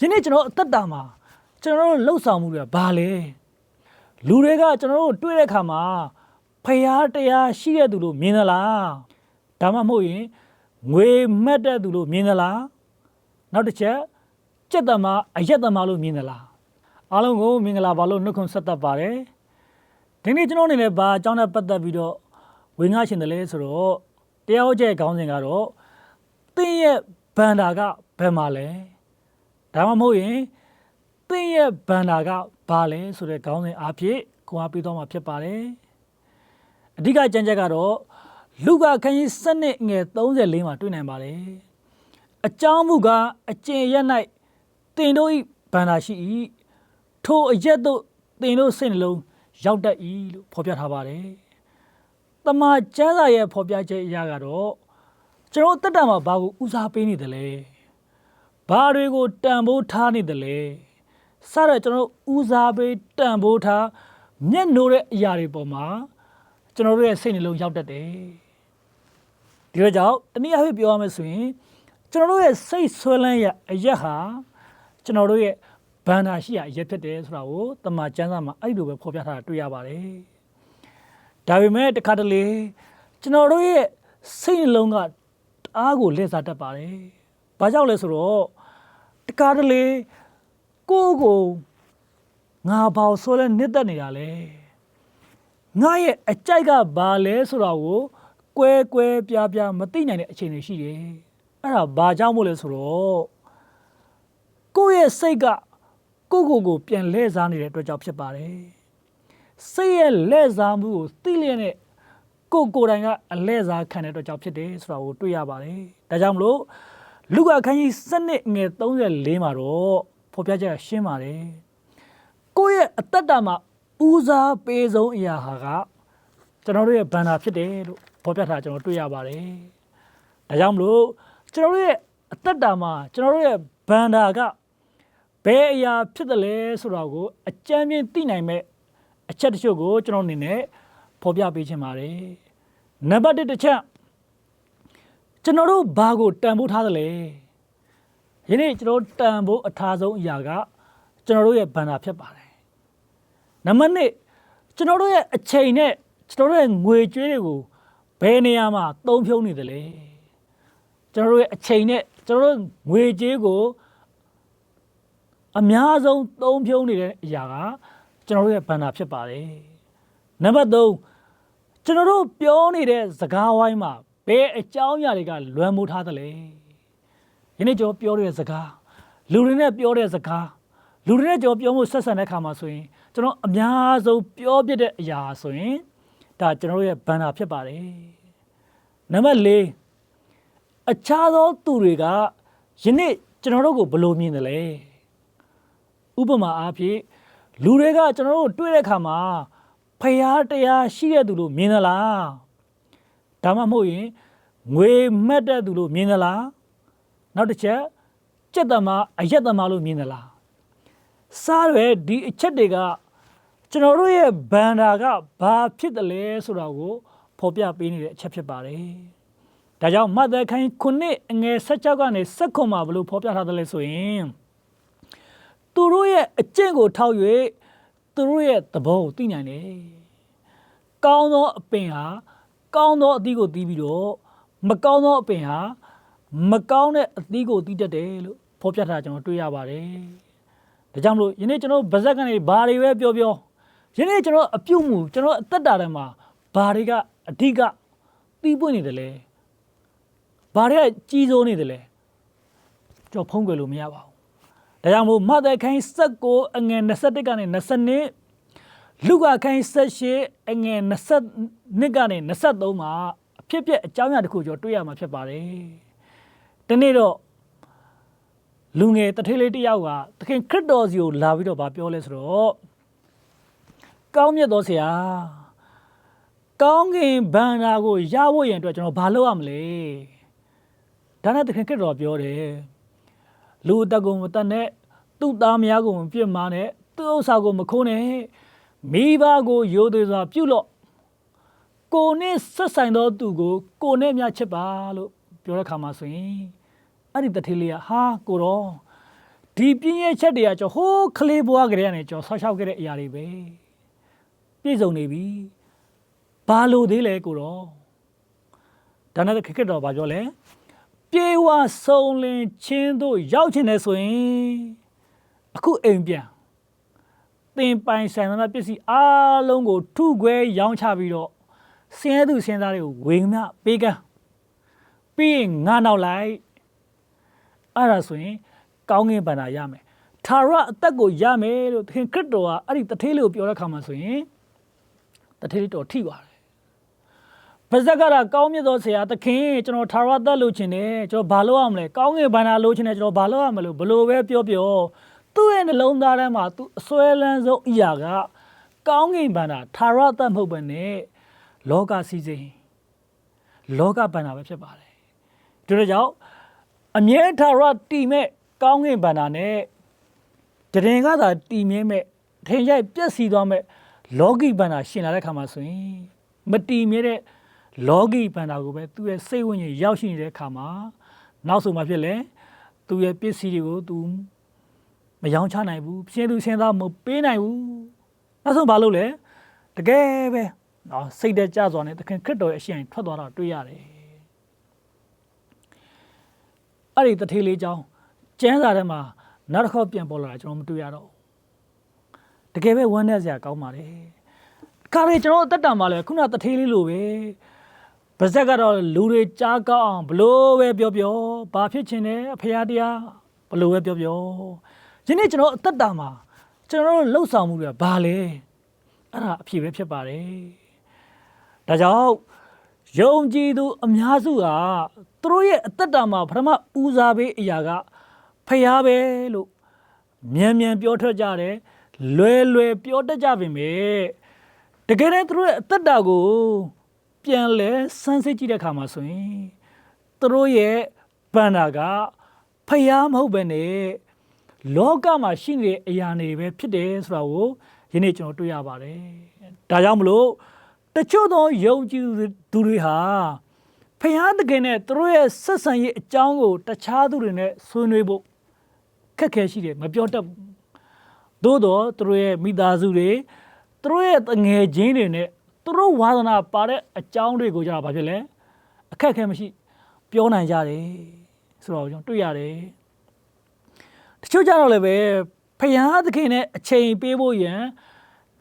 ယနေ့ကျွန်တော်အသက်တာမှာကျွန်တော်တို့လှုပ်ဆောင်မှုတွေကဘာလဲလူတွေကကျွန်တော်တို့တွေ့တဲ့အခါမှာဖရာတရားရှိတဲ့သူလို့မြင်သလားဒါမှမဟုတ်ရင်ငွေမက်တဲ့သူလို့မြင်သလားနောက်တစ်ချက်စက်သမားအရက်သမားလို့မြင်သလားအားလုံးကိုမင်္ဂလာပါလို့နှုတ်ခွန်းဆက်သတ်ပါတယ်ဒီနေ့ကျွန်တော်အနေနဲ့ဘာအကြောင်းနဲ့ပတ်သက်ပြီးတော့ဝင်ငါရှင်တယ်လဲဆိုတော့တရားဟောချက်ခေါင်းစဉ်ကတော့သင်ရဲ့ဘန္တာကဘယ်မှာလဲ ဒါမှမဟုတ်ရင်သင်ရဲ့ဘန္တာကဘာလဲဆိုတဲ့ခေါင်းစဉ်အားဖြင့်ကိုအားပေးတော့မှာဖြစ်ပါတယ်အဓိကကြံချက်ကတော့လူကခန်းကြီးစနစ်ငယ်34မှာတွေ့နိုင်ပါတယ်အကြောင်းမူကားအကျင့်ရက်၌တင်တို့ဤဘန္တာရှိ၏ထိုအရက်တို့တင်တို့စိတ်နှလုံးရောက်တတ်၏လို့ဖော်ပြထားပါတယ်တမန်ကျမ်းစာရဲ့ဖော်ပြချက်အရကတော့ကျွန်တော်တက်တာမှာဘာကိုဦးစားပေးနေတယ်လဲ ဘာတွေကိုတန်ဖိုးထားနေတယ်လဲစတဲ့ကျွန်တော်ဦးစားပေးတန်ဖိုးထားမျက်နှိုးတဲ့အရာတွေပေါ်မှာကျွန်တော်တို့ရဲ့စိတ်နှလုံးရောက်တတ်တယ်ဒီတော့ကြောင့်တနည်းအားဖြင့်ပြောရမယ်ဆိုရင်ကျွန်တော်တို့ရဲ့စိတ်ဆွဲလန်းရအရက်ဟာကျွန်တော်တို့ရဲ့ဘန္နာရှိရအရက်ဖြစ်တယ်ဆိုတာကိုတမန်ကျမ်းစာမှာအဲ့လိုပဲဖော်ပြထားတာတွေ့ရပါတယ်ဒါပေမဲ့တခါတလေကျွန်တော်တို့ရဲ့စိတ်နှလုံးကအားကိုလက်စားတတ်ပါတယ်။ဘာကြောင့်လဲဆိုတော့ တကားတလေကိုယ့်ကိုငါဘောက်ဆိုလဲနစ်သက်နေတာလေ။ငါရဲ့အကြိုက်ကဘာလဲဆိုတာကိုကွဲကွဲပြားပြားမသိနိုင်တဲ့အခြေအနေရှိတယ်။အဲ့ဒါဘာကြောင့်မို့လဲဆိုတော့ကိုယ့်ရဲ့စိတ်ကကိုယ့်ကိုယ်ကိုပြန်လဲစားနေတဲ့အတွက်ကြောင့်ဖြစ်ပါတယ်။စိတ်ရဲ့လဲစားမှုကိုသိလျက်နဲ့ကိုယ်ကိုယ်တိုင်ကအလဲစားခံတဲ့အတွက်ကြောင့်ဖြစ်တယ်ဆိုတာကိုတွေ့ရပါတယ်။ဒါကြောင့်မလို့ လူကခန်းကြီးစနစ်ငယ်34မှာတော့ဖော်ပြချက်ကရှင်းပါတယ်။ကိုယ့်ရဲ့အသက်တာမှာဦးစားပေးဆုံးအရာဟာကကျွန်တော်တို့ရဲ့ဘန္နာဖြစ်တယ်လို့ဖော်ပြထားတာကျွန်တော်တွေ့ရပါတယ်။ဒါကြောင့်မလို့ကျွန်တော်တို့ရဲ့အသက်တာမှာကျွန်တော်တို့ရဲ့ဘန္နာကဘယ်အရာဖြစ်တယ်လဲဆိုတာကိုအကြမ်းမြင်သိနိုင်မဲ့အချက်တချို့ကိုကျွန်တော်အနေနဲ့ဖော်ပြပေးခြင်းပါတယ်။နံပါတ်1တစ်ချက် ကျွန်တော်တို့ဘာကိုတန်ဖိုးထားသလဲ။ယနေ့ကျွန်တော်တန်ဖိုးအထားဆုံးအရာကကျွန်တော်တို့ရဲ့ဘန္တာဖြစ်ပါတယ်။နံပါတ်2ကျွန်တော်တို့ရဲ့အချိန်နဲ့ကျွန်တော်တို့ရဲ့ငွေကြေးတွေကိုဘယ်နေရာမှာသုံးဖြုံးနေသလဲ။ကျွန်တော်တို့ရဲ့အချိန်နဲ့ကျွန်တော်တို့ငွေကြေးကိုအများဆုံးသုံးဖြုံးနေတဲ့အရာကကျွန်တော်တို့ရဲ့ဘန္တာဖြစ်ပါတယ်။နံပါတ်3ကျွန်တော်တို့ပြောနေတဲ့စကားဝိုင်းမှာ ဘယ်အကြောင်းအရာတွေကလွမ်းမိုးထားသလဲ။ယနေ့ကျွန်တော်ပြောတဲ့စကားလူတွေနဲ့ပြောတဲ့စကားလူတွေနဲ့ကျွန်တော်ပြောမှုဆက်ဆံတဲ့အခါမှာဆိုရင်ကျွန်တော်အများဆုံးပြောပြတဲ့အရာဆိုရင်ဒါကျွန်တော်တို့ရဲ့ဘန္တာဖြစ်ပါတယ်။နံပါတ်4အခြားသောသူတွေကယနေ့ကျွန်တော်တို့ကိုဘယ်လိုမြင်တယ်လဲ။ဥပမာအားဖြင့်လူတွေကကျွန်တော်တို့တွေ့တဲ့အခါမှာဖရာတရားရှိတဲ့သူလို့မြင်သလား ဒါမှမဟုတ်ရင်ငွေမက်တဲ့သူလို့မြင်သလားနောက်တစ်ချက်စက်သမားအရက်သမားလို့မြင်သလားစားရယ်ဒီအချက်တွေကကျွန်တော်တို့ရဲ့ဘန္တာကဘာဖြစ်တယ်လဲဆိုတာကိုဖော်ပြပေးနေတဲ့အချက်ဖြစ်ပါတယ်ဒါကြောင့်မသက်ခိုင်းခုနှစ်အငယ်16ကနေ19မှာဘလို့ဖော်ပြထားတယ်လဲဆိုရင်သူတို့ရဲ့အကျင့်ကိုထောက်၍သူတို့ရဲ့သဘောကိုသိနိုင်တယ်။ကောင်းသောအပင်ဟာ ကောင်းသောအသီးကိုသီးပြီးတော့မကောင်းသောအပင်ဟာမကောင်းတဲ့အသီးကိုသီးတတ်တယ်လို့ဖော်ပြထားတာကျွန်တော်တွေ့ရပါတယ်။ဒါကြောင့်မလို့ယနေ့ကျွန်တော်ဗဇက်ကနေဘာတွေပဲပြောပြောယနေ့ကျွန်တော်အပြုတ်မှုကျွန်တော်အသက်တာထဲမှာဘာတွေကအဓိကသီးပွင့်နေတယ်လဲ။ဘာတွေကကြီးစိုးနေတယ်လဲ။ကျွန်တော်ဖုံးကွယ်လို့မရပါဘူး။ဒါကြောင့်မို့မသက်ခိုင်း16အငယ်21ကနေ22 လူကခိုင်း18အငယ်22ကနေ23မှာအဖြစ်ပြက်အကြောင်းအရာတစ်ခုကျော်တွေ့ရမှာဖြစ်ပါတယ်။ဒီနေ့တော့လူငယ်တထေးလေးတစ်ယောက်ကသခင်ခရစ်တော်စီကိုလာပြီးတော့ဗာပြောလဲဆိုတော့ကောင်းမြတ်သောဆရာကောင်းကင်ဘန္နာကိုရဖို့ရန်အတွက်ကျွန်တော်ဘာလုပ်ရမလဲ။ဒါနဲ့သခင်ခရစ်တော်ပြောတယ်။လူအတက်ကိုမတက်နဲ့သူ့သားမယားကိုမပြစ်မှားနဲ့သူ့ဥစ္စာကိုမခိုးနဲ့ မိဘကိုယိုသေးစွာပြုတ်လို့ကိုနဲ့ဆက်ဆိုင်သောသူကို ကိုနဲ့မြချစ်ပါလို့ပြောတဲ့ခါမှာဆိုရင်အဲ့ဒီတထေးလေးကဟာကိုတော့ဒီပြင်းရဲ့ချက်တွေကကျွန်တော်ဟိုးကလေးဘွားကလေးကနေကျွန်တော်ဆောက်ရှောက်ခဲ့တဲ့အရာတွေပဲပြည့်စုံနေပြီဘာလို့သေးလဲကိုတော့ဒါနဲ့ခက်ခက်တော့ဘာပြောလဲပြေဝစုံလင်ချင်းတို့ရောက်ချင်တယ်ဆိုရင်အခုအိမ်ပြန် သင်ပိုင်ဆိုင်သောပစ္စည်းအားလုံးကိုထုခွဲရောင်းချပြီးတော့ဆင်းရဲသူဆင်းသားတွေကိုဝေငှပေးကမ်းပြီးရင်ငါနောက်လိုက်အဲ့ဒါဆိုရင် ကောင်းကင်ဘန္တာရမယ်သာရအသက်ကိုရမယ်လို့သခင်ခရစ်တော်ကအဲ့ဒီတထေးလေးကိုပြောတဲ့ခါမှာဆိုရင်တထေးလေးတော်ထိပါတယ်ပါဇက်ကရာကောင်းမြတ်သောဆရာသခင်ကျွန်တော်သာရအသက်လို့ချင်တယ်ကျွန်တော်ဘာလုပ်ရမလဲကောင်းကင်ဘန္တာလို့ချင်တယ်ကျွန်တော်ဘာလုပ်ရမလဲဘလို့ပဲပြောပြော သူ့ရဲ့နှလုံးသားထဲမှာသူအစွဲလန်းဆုံးအရာက ကောင်းကင်ဘန္တာသာရအသက်မဟုတ်ဘဲနဲ့လောကစည်းစိမ်လောကဘန္တာပဲဖြစ်ပါတယ်ဒီလိုကြောင့်အမြဲထာဝရတည်မဲ့ကောင်းကင်ဘန္တာနဲ့တရင်ကသာတည်မြဲမဲ့ထင်ရိုက်ပြည့်စည်သွားမဲ့လောကီဘန္တာရှင်လာတဲ့ခါမှာဆိုရင်မတည်မြဲတဲ့လောကီဘန္တာကိုပဲသူ့ရဲ့စိတ်ဝိညာဉ်ရောက်ရှိနေတဲ့ခါမှာနောက်ဆုံးမှဖြစ်လဲသူ့ရဲ့ပစ္စည်းတွေကိုသူ မယောင်းချနိုင်ဘူးရှင်းသူရှင်းသားမပေးနိုင်ဘူးနောက်ဆုံးဘာလုပ်လဲတကယ်ပဲနော်စိတ်တကြစွာနဲ့သခင်ခရစ်တော်ရဲ့အရှင်ထွက်သွားတာတွေ့ရတယ်အဲ့ဒီတထေးလေးကြောင်းကျမ်းစာထဲမှာနောက်တစ်ခေါက်ပြန်ပေါ်လာတာကျွန်တော်မတွေ့ရတော့ဘူးတကယ်ပဲဝမ်းနည်းစရာကောင်းပါတယ်ခါလေကျွန်တော်အသက်တာမှာလဲခုနတထေးလေးလိုပဲပါဇက်ကတော့လူတွေကြားကောင်းအောင်ဘလို့ပဲပြောပြောဘာဖြစ်ချင်တယ်အဖေတရားဘလို့ပဲပြောပြော ယနေ့ကျွန်တော်အသက်တာမှာကျွန်တော်တို့လှုပ်ဆောင်မှုတွေကဘာလဲအဲ့ဒါအဖြစ်ပဲဖြစ်ပါတယ်ဒါကြောင့်ယုံကြည်သူအများစုကသူတို့ရဲ့အသက်တာမှာပထမဦးစားပေးအရာကဖျားပဲလို့မြန်မြန်ပြောထွက်ကြတယ်လွယ်လွယ်ပြောတတ်ကြပါမယ်တကယ်တမ်းသူတို့ရဲ့အသက်တာကို ပြန်လဲစမ်းစစ်ကြည့်တဲ့အခါမှာဆိုရင်သူတို့ရဲ့ဘန္နာကဖျားမဟုတ်ပဲနဲ့ လောကမှာရှိနေတဲ့အရာတွေပဲဖြစ်တယ်ဆိုတာကိုယနေ့ကျွန်တော်တွေ့ရပါတယ်ဒါကြောင့်မလို့တချို့သောယုံကြည်သူတွေဟာဖျားတကယ်နဲ့သူတို့ရဲ့ဆက်ဆံရေးအကြောင်းကိုတခြားသူတွေနဲ့ဆွေးနွေးဖို့ခက်ခဲရှိတယ်မပြောတတ်ဘူးသို့တော့သူတို့ရဲ့မိသားစုတွေသူတို့ရဲ့တငယ်ချင်းတွေနဲ့သူတို့ဝါသနာပါတဲ့အကြောင်းတွေကိုကြတာဘာဖြစ်လဲအခက်ခဲမရှိ ပြောနိုင်ကြတယ်ဆိုတော့ကျွန်တော်တွေ့ရတယ် တချို့ကြတော့လည်းပဲဖျားသခင်နဲ့အချိန်ပေးဖို့ရန်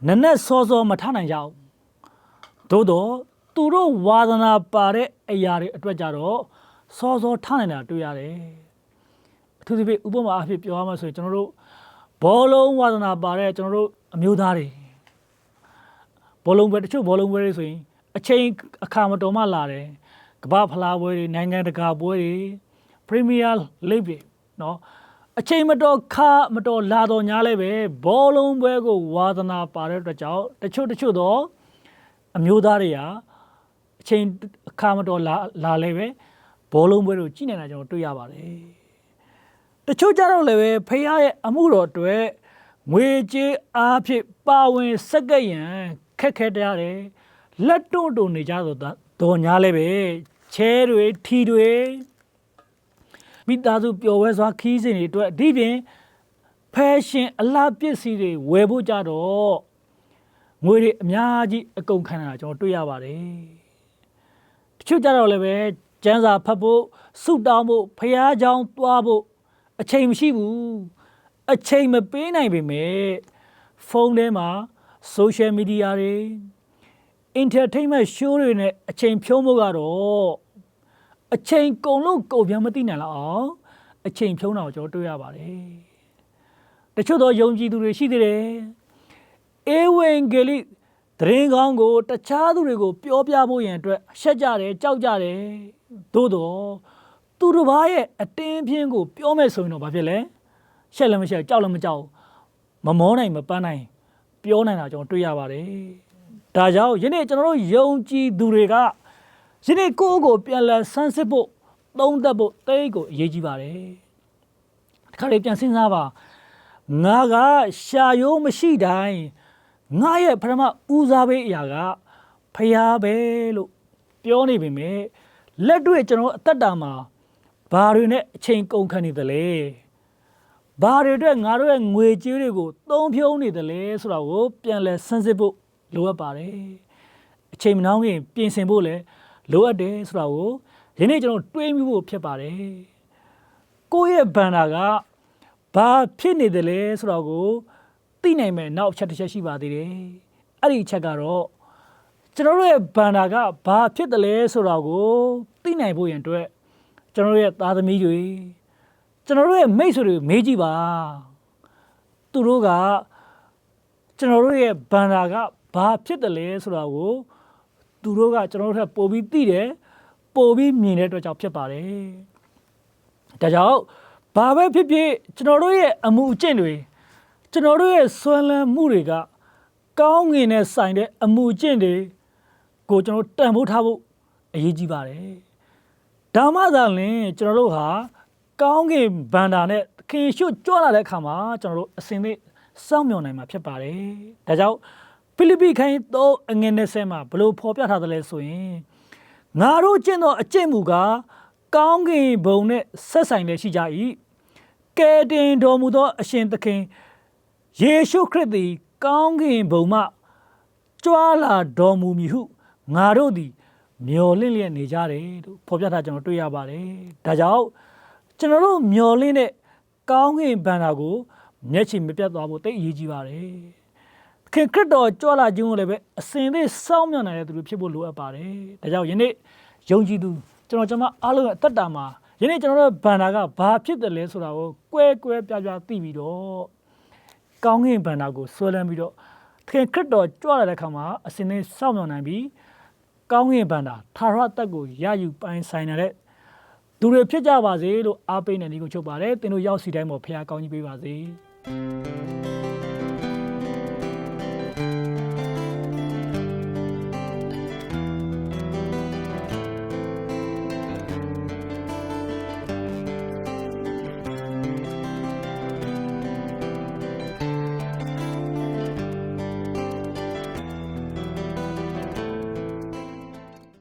နက်နက်စောစောမထနိုင်ကြဘူးသို့တော့သူတို့ဝါသနာပါတဲ့အရာတွေအတွက်ကြတော့စောစောထနိုင်တာတွေ့ရတယ်အထူးသဖြင့်ဥပမာအဖြစ်ပြောရမှာဆိုရင်ကျွန်တော်တို့ဘောလုံးဝါသနာပါတဲ့ကျွန်တော်တို့အမျိုးသားတွေဘောလုံးပွဲတချို့ဘောလုံးပွဲတွေဆိုရင်အချိန်အခါမတော်မှလာတယ်ကမ္ဘာဖလားပွဲတွေနိုင်ငံတကာပွဲတွေပရီးမီးယားလိဂ်တွေနော် အချိန်မတော်ခါမတော်လာတော်ညာလဲပဲဘောလုံးပွဲကိုဝါသနာပါတဲ့အတွက်ကြောင့်တချို့တချို့တော့အမျိုးသားတွေဟာအချိန်အခါမတော်လာလာလဲပဲဘောလုံးပွဲကိုကြည့်နေတာကျွန်တော်တွေ့ရပါတယ်တချို့ကြတော့လည်းပဲဖះရဲ့အမှုတော်အတွက်ငွေကြေးအားဖြင့်ပါဝင်စက်ကပ်ရန်ခက်ခဲတယ်လက်တွန့်တွန့်နေကြတော့တော်ညာလဲပဲချဲတွေထီတွေ မိသားစုပျော်ဝဲစွာခီးစဉ်တွေအတွက်ဒီပြင်ဖက်ရှင်အလားပစ္စည်းတွေဝယ်ဖို့ကြတော့ငွေတွေအများကြီးအကုန်ခံတာကျွန်တော်တွေ့ရပါတယ်တချို့ကြတော့လည်းပဲကျန်းစာဖတ်ဖို့ဆုတောင်းဖို့ဖះเจ้าသွားဖို့အချိန်မရှိဘူးအချိန်မပေးနိုင်ပေမဲ့ဖုန်းထဲမှာ social media တွေ entertainment show တွေနဲ့အချိန်ဖြုံးဖို့ကတော့ အချိန်ကုန်လို့ကုန်ပြန်မသိနိုင်လောက်အောင်အချိန်ဖြုံးတာကိုကျွန်တော်တွေ့ရပါတယ်တချို့သောယုံကြည်သူတွေရှိသေးတယ်အေဝံဂေလိသတင်းကောင်းကို တခြားသူတွေကို ပြောပြဖို့ရန်အတွက်ရှက်ကြတယ်ကြောက်ကြတယ်သို့တော့သူတစ်ပါးရဲ့အတင်းပြင်းကို ပြောမယ်ဆိုရင်တော့ဘာဖြစ်လဲရှက်လည်းမရှက်ကြောက်လည်းမကြောက်မမောနိုင်မပန်းနိုင် ပြောနိုင်တာကျွန်တော်တွေ့ရပါတယ်ဒါကြောင့်ယနေ့ကျွန်တော်တို့ယုံကြည်သူတွေက ယနေ့ကိုယ့်ကိုပြန်လည်ဆန်းစစ်ဖို့သုံးသပ်ဖို့တိတ်ကိုအရေးကြီးပါတယ်ဒီခါလေးပြန်စဉ်းစားပါငါကရှာရိုးမရှိတိုင်းငါရဲ့ပထမဦးစားပေးအရာကဖျားပဲလို့ပြောနေပေမဲ့လက်တွေ့ကျွန်တော်အသက်တာမှာဘာတွေနဲ့အချိန်ကုန်ခံနေသလဲဘာတွေအတွက်ငါတို့ရဲ့ငွေကြေးတွေကိုသုံးဖြုံးနေတယ်လဲဆိုတာကိုပြန်လဲဆန်းစစ်ဖို့လိုအပ်ပါတယ်အချိန်မနှောင်းခင်ပြင်ဆင်ဖို့လည်း လိုအပ်တယ်ဆိုတာကိုယနေ့ကျွန်တော်တွေးမိဖို့ဖြစ်ပါတယ်ကိုယ့်ရဲ့ဘန္တာကဘာဖြစ်နေတယ်လဲဆိုတာကိုသိနိုင်မယ်နောက်အချက်တစ်ချက်ရှိပါသေးတယ်အဲ့ဒီအချက်ကတော့ကျွန်တော်တို့ရဲ့ဘန္တာကဘာဖြစ်တယ်လဲဆိုတာကိုသိနိုင်ဖို့ရန်အတွက်ကျွန်တော်တို့ရဲ့သားသမီးတွေကျွန်တော်တို့ရဲ့မိတ်ဆွေတွေမေးကြည့်ပါသူတို့ကကျွန်တော်တို့ရဲ့ဘန္တာကဘာဖြစ်တယ်လဲဆိုတာကို သူတို့ကကျွန်တော်တို့ထက်ပိုပြီးသိတယ်ပိုပြီးမြင်တဲ့အတွက်ကြောင့်ဖြစ်ပါတယ်ဒါကြောင့်ဘာပဲဖြစ်ဖြစ်ကျွန်တော်တို့ရဲ့အမှုအကျင့်တွေကျွန်တော်တို့ရဲ့ဆွမ်းလန်းမှုတွေကကောင်းငင်နဲ့ဆိုင်တဲ့အမှုအကျင့်တွေကိုကျွန်တော်တန်ဖိုးထားဖို့အရေးကြီးပါတယ်။ဒါမှသာလျှင်ကျွန်တော်တို့ဟာကောင်းကင်ဘန္တာနဲ့ခင်ရှုကြွလာတဲ့အခါမှာကျွန်တော်တို့အစဉ်လေးစောင့်မျှော်နိုင်မှာဖြစ်ပါတယ်။ဒါကြောင့် ဖိလိပ္ပိခိုင်းတော့အငယ်နဲ့ဆဲမှာဘလို့ဖော်ပြထားတယ်လဲဆိုရင်ငါတို့ကျင့်သောအကျင့်မူကားကောင်းကင်ဘုံနဲ့ဆက်ဆိုင်လည်းရှိကြ၏။ကဲတင်တော်မူသောအရှင်သခင်ယေရှုခရစ်သည် ကောင်းကင်ဘုံမှကြွားလာတော်မူမည်ဟုငါတို့သည် မျော်လင့်လျက်နေကြတယ်လို့ဖော်ပြထားကျွန်တော်တွေ့ရပါတယ်။ဒါကြောင့်ကျွန်တော်တို့မျော်လင့်တဲ့ကောင်းကင်ဘန္တာကိုမျက်ခြေမပြတ်သွားဖို့တိတ်အရေးကြီးပါတယ်။ ခင်ခရစ်တော်ကြွလာခြင်းကိုလည်းပဲအစဉ်လေးစောင့်မျှော်နိုင်တဲ့သူတွေဖြစ်ဖို့လိုအပ်ပါတယ်။ဒါကြောင့်ယနေ့ယုံကြည်သူကျွန်တော်ကျွန်မအားလုံးရဲ့အသက်တာမှာယနေ့ကျွန်တော်တို့ဘန္တာကဘာဖြစ်တယ်လဲဆိုတာကိုကွဲကွဲပြားပြားသိပြီးတော့ကောင်းကင်ဘန္တာကိုဆွဲလန်းပြီးတော့သခင်ခရစ်တော်ကြွလာတဲ့အခါမှာအစဉ်နဲ့စောင့်မျှော်နိုင်ပြီးကောင်းကင်ဘန္တာသာရတက်ကိုရယူပိုင်ဆိုင်တဲ့သူတွေဖြစ်ကြပါစေလို့အားပေးနေဒီကိုချုပ်ပါတယ်သင်တို့ရောက်စီတိုင်းပေါ်ဖခင်ကောင်းကြီးပေးပါစေ